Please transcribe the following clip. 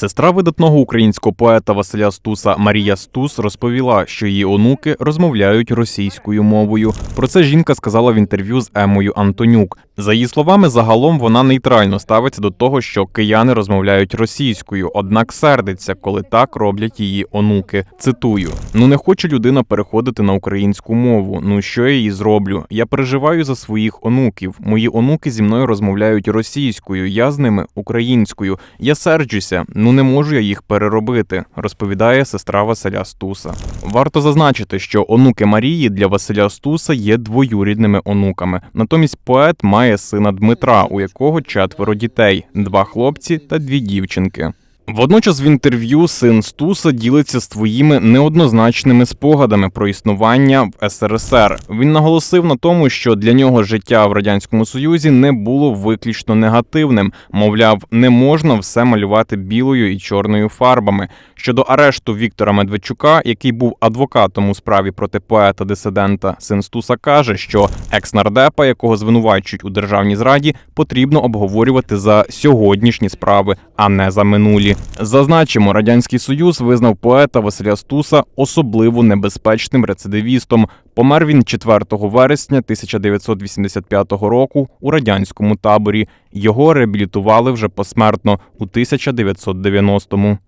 Сестра видатного українського поета Василя Стуса Марія Стус розповіла, що її онуки розмовляють російською мовою. Про це жінка сказала в інтерв'ю з Емою Антонюк. За її словами, загалом вона нейтрально ставиться до того, що кияни розмовляють російською, однак сердиться, коли так роблять її онуки. Цитую: ну не хоче людина переходити на українську мову. Ну що я їй зроблю? Я переживаю за своїх онуків. Мої онуки зі мною розмовляють російською, я з ними українською. Я серджуся, ну не можу я їх переробити, розповідає сестра Василя Стуса. Варто зазначити, що онуки Марії для Василя Стуса є двоюрідними онуками. Натомість поет має сина Дмитра, у якого четверо дітей: два хлопці та дві дівчинки. Водночас в інтерв'ю син Стуса ділиться своїми неоднозначними спогадами про існування в СРСР. Він наголосив на тому, що для нього життя в радянському союзі не було виключно негативним. Мовляв, не можна все малювати білою і чорною фарбами. Щодо арешту Віктора Медведчука, який був адвокатом у справі проти поета дисидента, син Стуса каже, що екс-нардепа, якого звинувачують у державній зраді, потрібно обговорювати за сьогоднішні справи, а не за минулі. Зазначимо, радянський союз визнав поета Василя Стуса особливо небезпечним рецидивістом. Помер він 4 вересня 1985 року у радянському таборі. Його реабілітували вже посмертно у 1990-му.